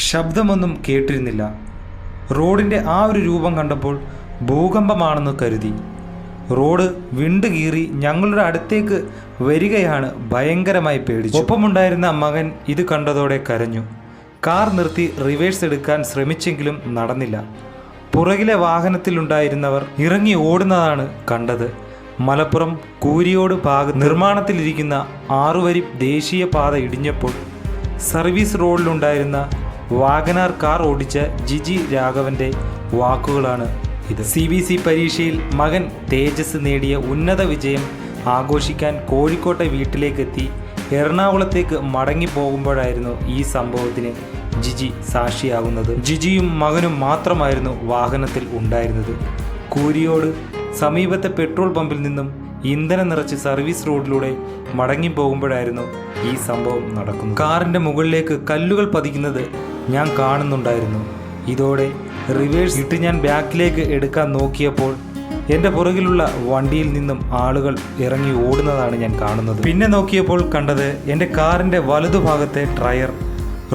ശബ്ദമൊന്നും കേട്ടിരുന്നില്ല. റോഡിന്റെ ആ ഒരു രൂപം കണ്ടപ്പോൾ ഭൂകമ്പമാണെന്ന് കരുതി. റോഡ് വിണ്ടുകീറി ഞങ്ങളുടെ അടുത്തേക്ക് വരികയാണ് ഭയങ്കരമായി പേടിച്ചു. ഒപ്പമുണ്ടായിരുന്ന മകൻ ഇത് കണ്ടതോടെ കരഞ്ഞു. കാർ നിർത്തി റിവേഴ്സ് എടുക്കാൻ ശ്രമിച്ചെങ്കിലും നടന്നില്ല. പുറകിലെ വാഹനത്തിലുണ്ടായിരുന്നവർ ഇറങ്ങി ഓടുന്നതാണ് കണ്ടത്. മലപ്പുറം കൂരിയോട് ഭാഗ നിർമ്മാണത്തിലിരിക്കുന്ന ആറുവരി ദേശീയപാത ഇടിഞ്ഞപ്പോൾ സർവീസ് റോഡിലുണ്ടായിരുന്ന വാഗനാർ കാർ ഓടിച്ച ജിജി രാഘവന്റെ വാക്കുകളാണ് ഇത്. സി ബി സി പരീക്ഷയിൽ മകൻ തേജസ് നേടിയ ഉന്നത വിജയം ആഘോഷിക്കാൻ കോഴിക്കോട്ടെ വീട്ടിലേക്കെത്തി എറണാകുളത്തേക്ക് മടങ്ങി പോകുമ്പോഴായിരുന്നു ഈ സംഭവത്തിന് ജിജി സാക്ഷിയാകുന്നത് ജിജിയും മകനും മാത്രമായിരുന്നു വാഹനത്തിൽ ഉണ്ടായിരുന്നത്. കൂരിയോട് സമീപത്തെ പെട്രോൾ പമ്പിൽ നിന്നും ഇന്ധനം നിറച്ച് സർവീസ് റോഡിലൂടെ മടങ്ങി പോകുമ്പോഴായിരുന്നു ഈ സംഭവം നടക്കുന്നത്. കാറിന്റെ മുകളിലേക്ക് കല്ലുകൾ പതിക്കുന്നത് ഞാൻ കാണുന്നുണ്ടായിരുന്നു. ഇതോടെ റിവേഴ്സ് ഇട്ട് ഞാൻ ബാക്കിലേക്ക് എടുക്കാൻ നോക്കിയപ്പോൾ എന്റെ പുറകിലുള്ള വണ്ടിയിൽ നിന്നും ആളുകൾ ഇറങ്ങി ഓടുന്നതാണ് ഞാൻ കാണുന്നത്. പിന്നെ നോക്കിയപ്പോൾ കണ്ടത് എന്റെ കാറിന്റെ വലതുഭാഗത്തെ ടയർ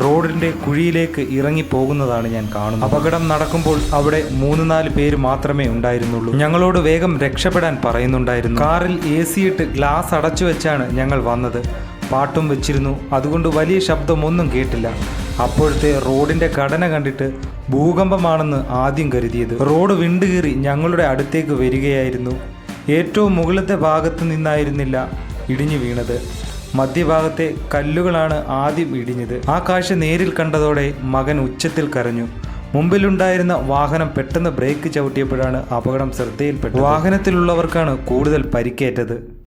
റോഡിന്റെ കുഴിയിലേക്ക് ഇറങ്ങി പോകുന്നതാണ് ഞാൻ കാണുന്നത്. അപകടം നടക്കുമ്പോൾ അവിടെ മൂന്ന് നാല് പേര് മാത്രമേ ഉണ്ടായിരുന്നുള്ളൂ. ഞങ്ങളോട് വേഗം രക്ഷപ്പെടാൻ പറയുന്നുണ്ടായിരുന്നു. കാറിൽ എ സി ഇട്ട് ഗ്ലാസ് അടച്ചു വെച്ചാണ് ഞങ്ങൾ വന്നത്. പാട്ടും വെച്ചിരുന്നു. അതുകൊണ്ട് വലിയ ശബ്ദമൊന്നും കേട്ടില്ല. അപ്പോഴത്തെ റോഡിന്റെ ഘടന കണ്ടിട്ട് ഭൂകമ്പമാണെന്ന് ആദ്യം കരുതിയത്. റോഡ് വിണ്ടുകീറി ഞങ്ങളുടെ അടുത്തേക്ക് വരികയായിരുന്നു. ഏറ്റവും മുകളിലത്തെ ഭാഗത്ത് നിന്നായിരുന്നില്ല ഇടിഞ്ഞു വീണത്. മധ്യഭാഗത്തെ കല്ലുകളാണ് ആദ്യം ഇടിഞ്ഞത്. ആ കാഴ്ച നേരിൽ കണ്ടതോടെ മകൻ ഉച്ചത്തിൽ കരഞ്ഞു. മുമ്പിലുണ്ടായിരുന്ന വാഹനം പെട്ടെന്ന് ബ്രേക്ക് ചവിട്ടിയപ്പോഴാണ് അപകടം ശ്രദ്ധയിൽപ്പെട്ടത്. വാഹനത്തിലുള്ളവർക്കാണ് കൂടുതൽ പരിക്കേറ്റത്.